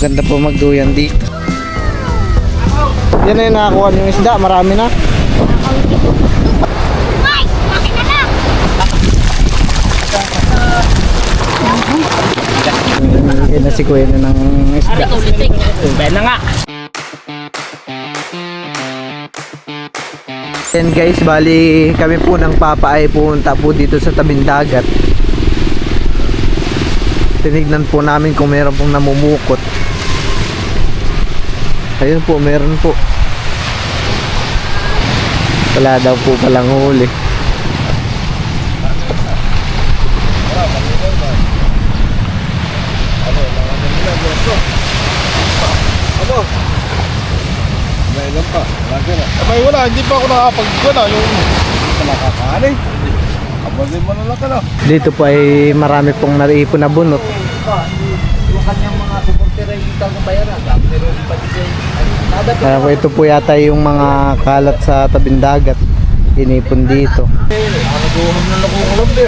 Ganda po magduyan dito. Yan na yung nakakuha yung isda, marami na. Yan na si Kuya na ng isda. Kaya na nga. Yan guys, bali kami po ng papa ay pumunta po dito sa tabing dagat. Tinignan po namin kung meron pong namumukot. Ayun po, meron po. Wala daw po palang huli. Abay wala, hindi pa ako nakapag-gana yung hindi ka nakakaanay. Abay mo na lang ka na. Dito po ay marami pong naiipon na bunot. Yung kanyang mga supporter ay hindi ka bayaran. Pero pa din Kaya po ito po yata yung mga kalat sa tabing dagat. Inipon dito. Nakaguham na lang kung alam din.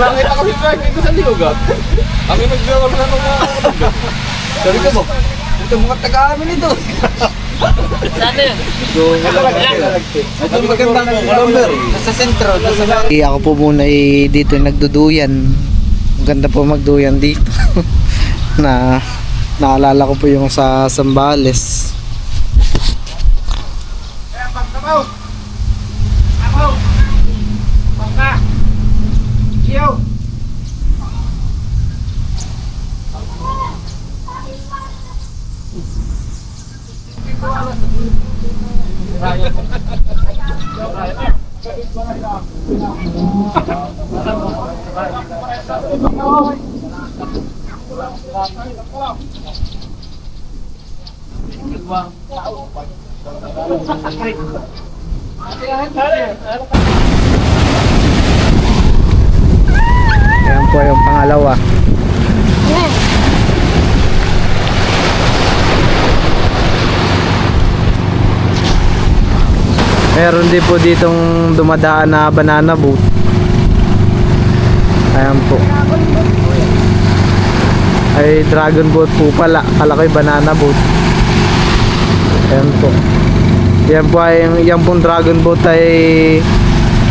Langit na kami drive dito sa liugat. Kami na nung mga. Sabi ko mo, ito mga ito. Sana yun. Ito maganda ng kalabda. Sa sentro. Eh, ako po muna eh, dito nagduduyan. Ang ganda po magduyan dito. na naalala ko po yung sa Sambales. Ayan po yung pangalawa. Meron din po ditong dumadaan na banana boat. Ayan po. Ay dragon boat po pala. Kala ko banana boat. Ayan po. Yan po ay yan pong dragon boat ay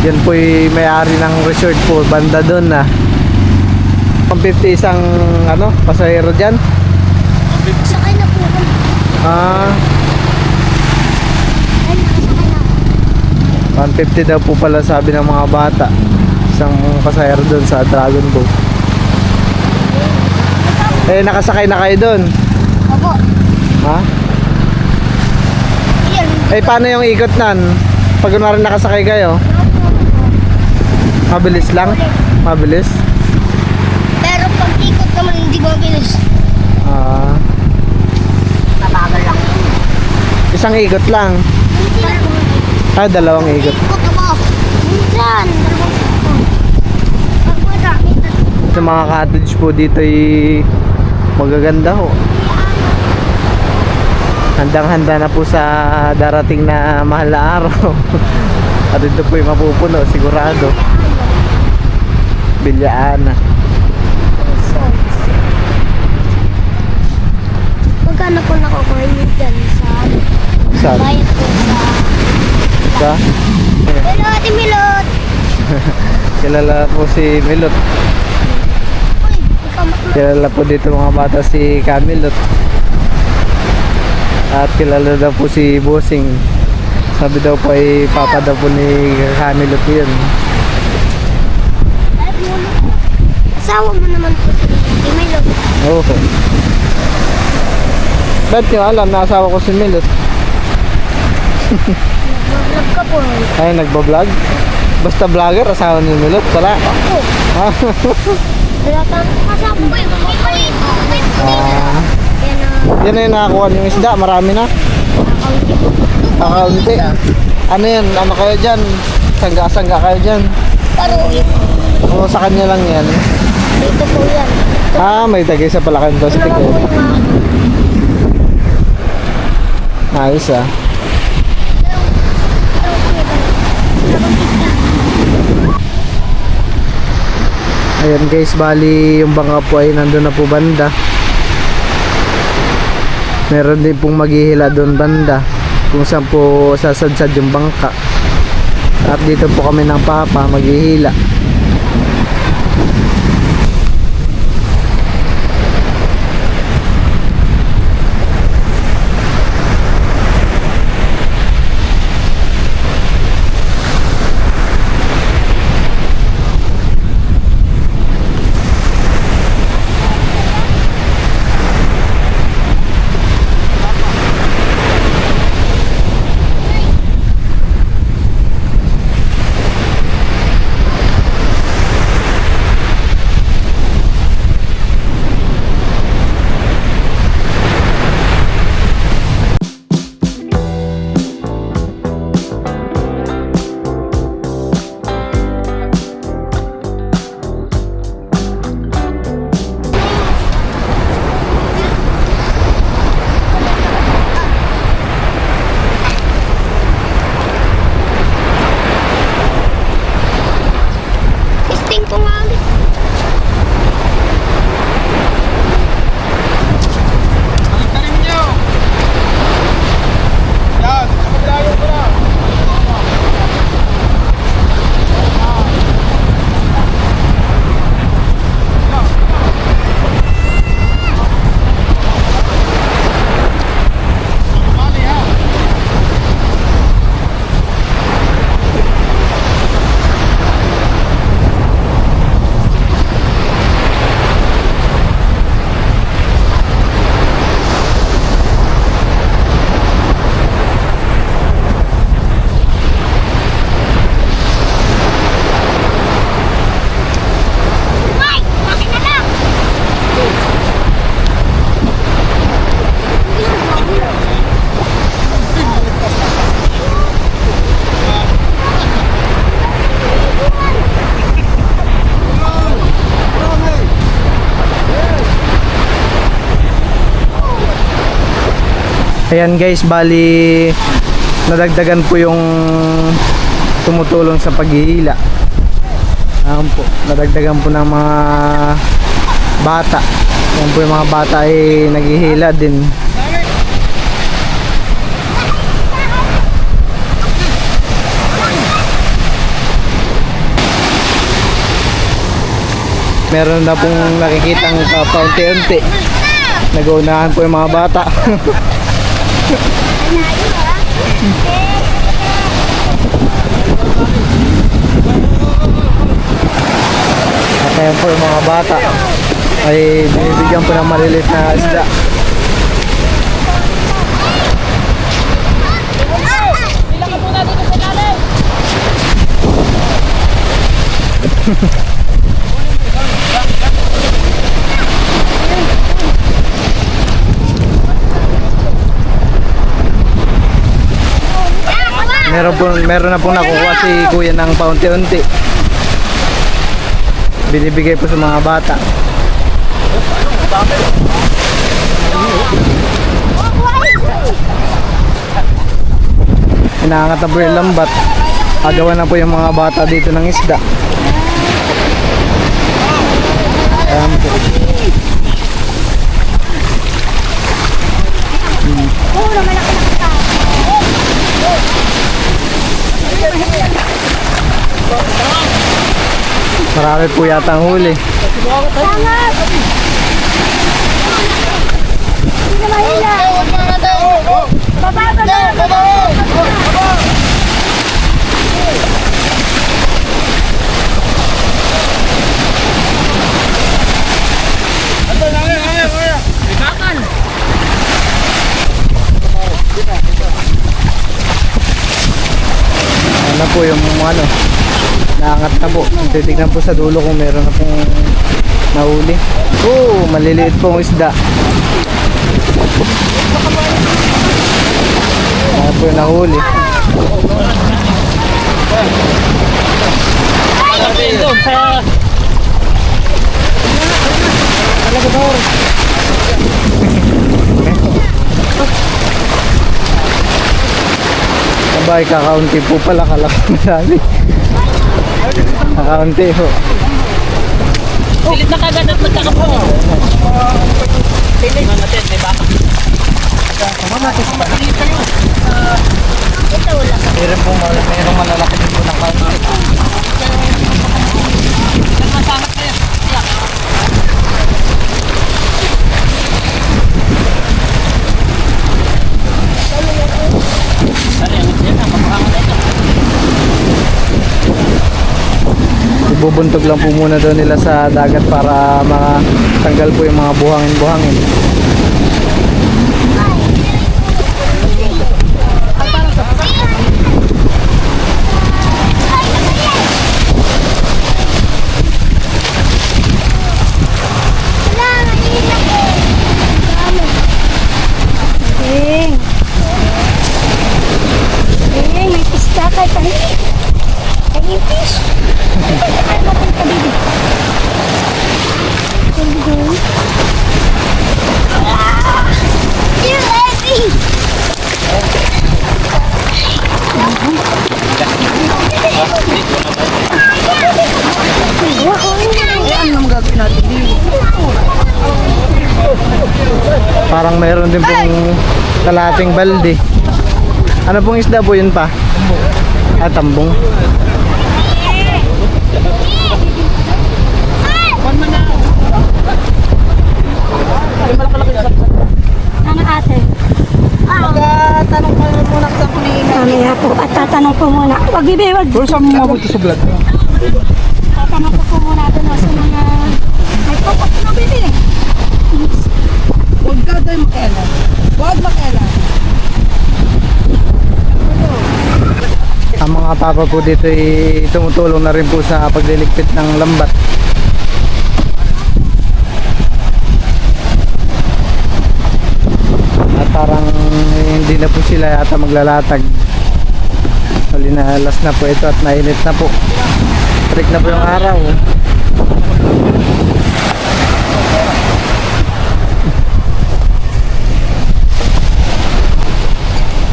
yan po ay may-ari ng resort po banda doon na. 150 isang ano, pasahero diyan. Sakay na po kami. Ah, Ay, nakasakay na. 150 daw po pala sabi ng mga bata. Isang pasahero doon sa dragon boat. Eh, nakasakay na kayo doon. Opo. Ha? Eh, paano yung ikot nan? Pag kunwari nakasakay kayo, mabilis lang? Mabilis? Hindi mabilis. Ah, Mabagal lang isang ikot lang. Minsan. Ah, dalawang ikot. Ikot ako. Minsan. Dalawang. Sa mga cottage po dito ay magaganda ho. Handang-handa na po sa darating na mahal na araw. At ito po ay mapupuno, sigurado. Bilyaan. Magkano po nakukuha dyan sa Sa, bayad po sa... sa, Hello, Ate Milot! kilala po si Milot. Uy, ikaw Kilala po dito mga bata si Camilot. At kilala daw po si Bossing. Sabi daw po ay papa daw po ni Camilot yun. Asawa mo naman po si Ate Milot. Oo. Ba't nyo alam na asawa ko si Milot? Nag-vlog ka po. Ay, nagbablog? Basta vlogger, asawa ni Milot? Wala. Ako. Ah, Wala kang kasama ko yung kukulit. ah, Yan na. yan na yung nakakuha yung isda, marami na. Kakaunti. Ano yan? Ano kayo dyan? Sangga-sangga kayo dyan. Paruin. O sa kanya lang yan. Dito po yan. Ah, may tagay sa palakan plastic Dalawa po eh. yung mga... Ayos ah. Ayan guys, bali yung bangka po ay nandun na po banda. Meron din pong maghihila doon banda kung saan po sasadsad yung bangka. At dito po kami ng papa maghihila. Ayan guys, bali nadagdagan po yung tumutulong sa paghihila. Ayan po, nadagdagan po ng mga bata. Ayan po yung mga bata ay naghihila din. Meron na pong nakikitang uh, paunti-unti. Nag-uunahan po yung mga bata. At ayan po yung mga bata. Ay binibigyan po ng maliliit na isda. Meron po meron na pong nakukuha si Kuya ng paunti-unti. Binibigay po sa mga bata. Inaangat na po yung lambat. Agawan na po yung mga bata dito ng isda. Ayan po. Oo, naman ako nakita. Marami po yata ang huli. Sangat! Ano po yung ano, naangat na po. Titignan po sa dulo kung meron na pong nahuli. Oo, maliliit pong isda. Ano po yung nahuli. Sabay, kakaunti po pala. Kala ko madami. Kakaunti ho. Pilit na kagad at nagkakapunit. Pilit. Mga natin, may baka. Ito wala. Meron po, meron malalaki din po ng kaunti. Ibubuntog lang po muna daw nila sa dagat para matanggal po yung mga buhangin-buhangin. Wala, mahirap eh. Dami. Ding. Ding, may pista ka tayo. Ay, fish. Ay, natin ka, baby. Ding. Ah! You heavy. Ano naman gagawin natin dito? Parang mayroon din pong kalating balde. Ano pong isda po yun pa? Ah, tambong. Ano ate? Tanong ko muna sa kulihan. Mamaya po, at tatanong ko muna. Wag bibi, wag. Pero saan mo mabuti sa vlog? Tatanong ko po muna doon sa mga... May pokot na bibi. Huwag ka tayo makialam. Huwag makialam. Ang mga papa po dito ay tumutulong na rin po sa pagliligpit ng lambat. At parang hindi na po sila yata maglalatag. Hali na alas na po ito at mainit na po. Trick na po yung araw.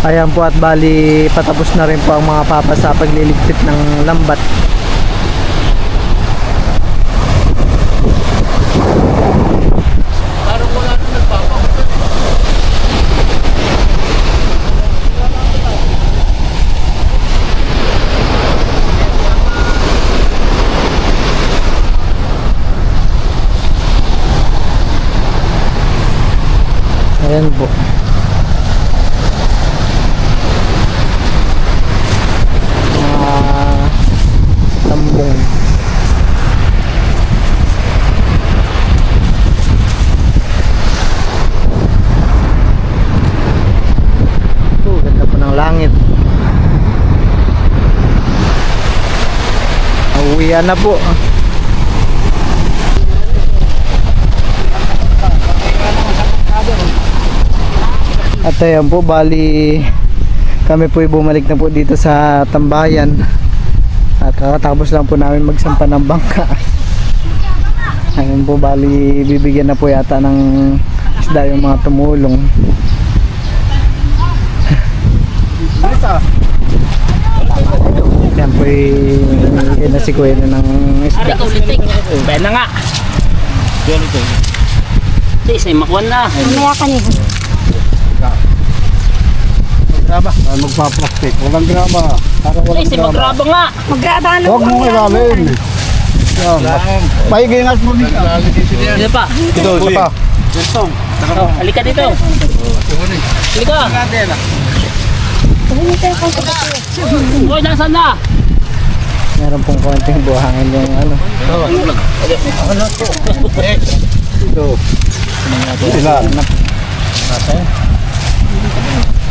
Ayan po at bali patapos na rin po ang mga papa sa pagliligpit ng lambat. Ayan po. mga tambong oh, ganda po ng langit Nauwian na po. At ayan po, bali kami po bumalik na po dito sa tambayan. At kakatapos lang po namin magsampa ng bangka. Ayun po bali bibigyan na po yata ng isda yung mga tumulong. Yan po ay inasikuhin na ng isda Ikaw litik. Bayan na nga. Di, say makuan na. Mamaya ka niya. Graba. Ah, magpa-plastic. Walang graba. Para walang graba. magraba nga. Magrabahan Huwag mo ilalim. Yan. Pahigingas mo dito. Dito pa. Ito, isa pa. Oh, halika dito. Halika. Hoy, nasaan na? Meron pong konting buhangin yung ano Ito. Sila.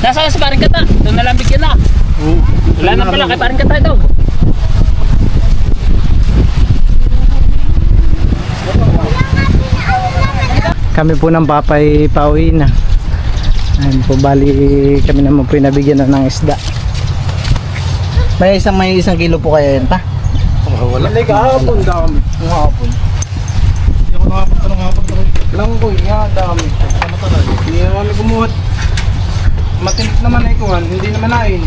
Nasaan si paring kata? Doon na lang bigyan na. Wala na pala kay paring kata ito. kami po ng papay pauwi na ayun po bali kami naman po nabigyan na ng isda may isang may isang kilo po kaya yan pa Wala. Hindi kahapon dami. Kahapon. Hindi ako nakapunta ng hapon pero lang ko iya dami. Ano talaga? Hindi naman gumuhat. Matinik naman ay kuhan, hindi naman nain.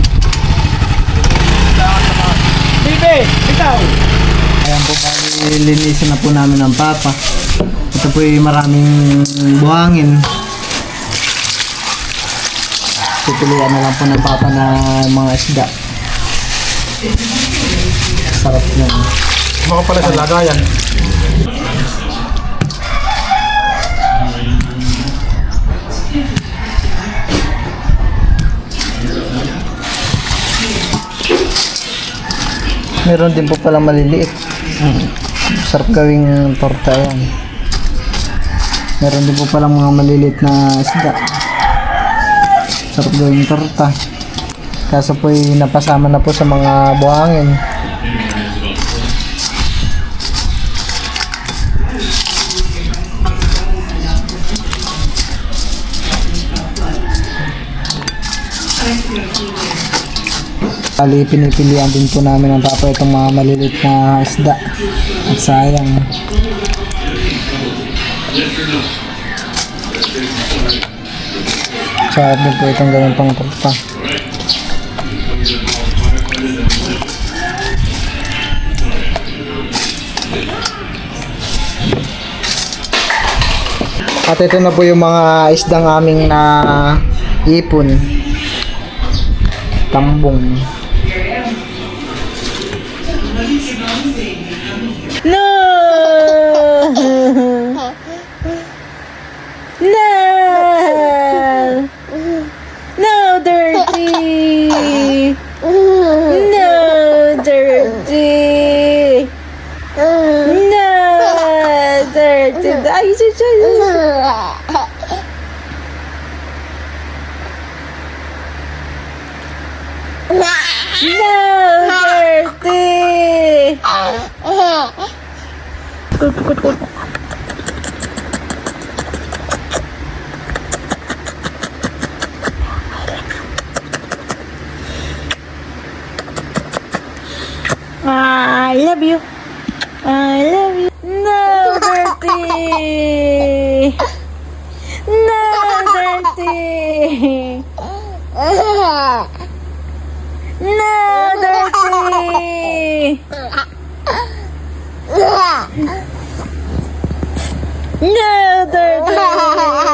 Bibi, bitaw. ayan po linisin na po namin ng papa ito po yung maraming buhangin Pipilian na lang po ng papa na mga isda. Sarap yan. Baka pala sa lagayan. Meron din po palang maliliit. Sarap gawing torta yan. Meron din po palang mga maliliit na isda. Sarap gawing torta. Kaso po napasama na po sa mga buhangin. Bali, pinipilian din po namin ng papa itong mga maliliit na isda. At sayang. Sarap din po itong gawin pang torta. At ito na po yung mga isdang aming na ipon. Tambong. No! No! No, dirty! No, dirty! No, dirty! Ay, ay, ay, I love you. I love you. No, dirty. No, dirty. No, dirty. no 对对对。